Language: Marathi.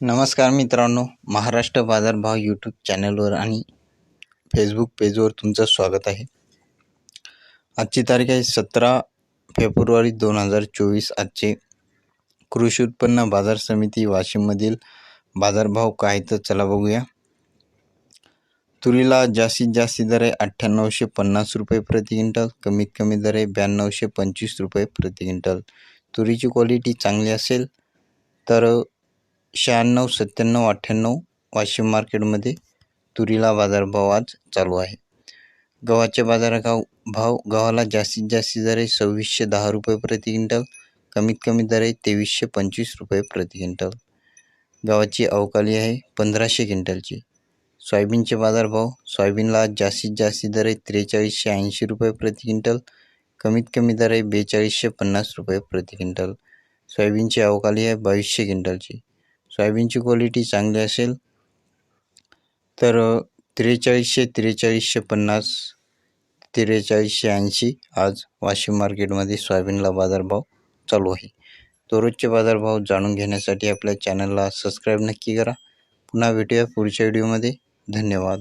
नमस्कार मित्रांनो महाराष्ट्र बाजारभाव यूट्यूब चॅनलवर आणि फेसबुक पेजवर तुमचं स्वागत आहे. आजची तारीख आहे सतरा फेब्रुवारी दोन हजार चोवीस. आजचे कृषी उत्पन्न बाजार समिती वाशिममधील बाजारभाव काय तर चला बघूया. तुरीला जास्तीत जास्त दर आहे अठ्ठ्याण्णवशे पन्नास रुपये प्रति क्विंटल कमीत कमी दर आहे ब्याण्णवशे पंचवीस रुपये प्रति क्विंटल. तुरीची क्वालिटी चांगली असेल तर शहाण्णव सत्त्याण्णव अठ्ठ्याण्णव वाशिम मार्केटमध्ये तुरीला बाजारभाव आज चालू आहे. गव्हाचे बाजारभाव भाव गव्हाला जास्तीत जास्त दर आहे सव्वीसशे दहा रुपये प्रति क्विंटल कमीत कमी दर आहे तेवीसशे पंचवीस रुपये प्रति क्विंटल. गव्हाची अवकाली आहे पंधराशे क्विंटलची. सोयाबीनचे बाजारभाव सोयाबीनला आज जास्तीत जास्त दर आहे त्रेचाळीसशे ऐंशी रुपये प्रति क्विंटल कमीत कमी दर आहे बेचाळीसशे पन्नास रुपये प्रति क्विंटल. सोयाबीनची अवकाली आहे बावीसशे क्विंटलची. सोयाबीनची क्वालिटी चांगली असेल तर त्रेचाळीसशे त्रेचाळीसशे पन्नास त्रेचाळीसशे ऐंशी आज वाशिम मार्केटमध्ये सोयाबीनला बाजारभाव चालू आहे. दररोजचे बाजारभाव जाणून घेण्यासाठी आपल्या चॅनलला सबस्क्राईब नक्की करा. पुन्हा भेटूया पुढच्या व्हिडिओमध्ये धन्यवाद.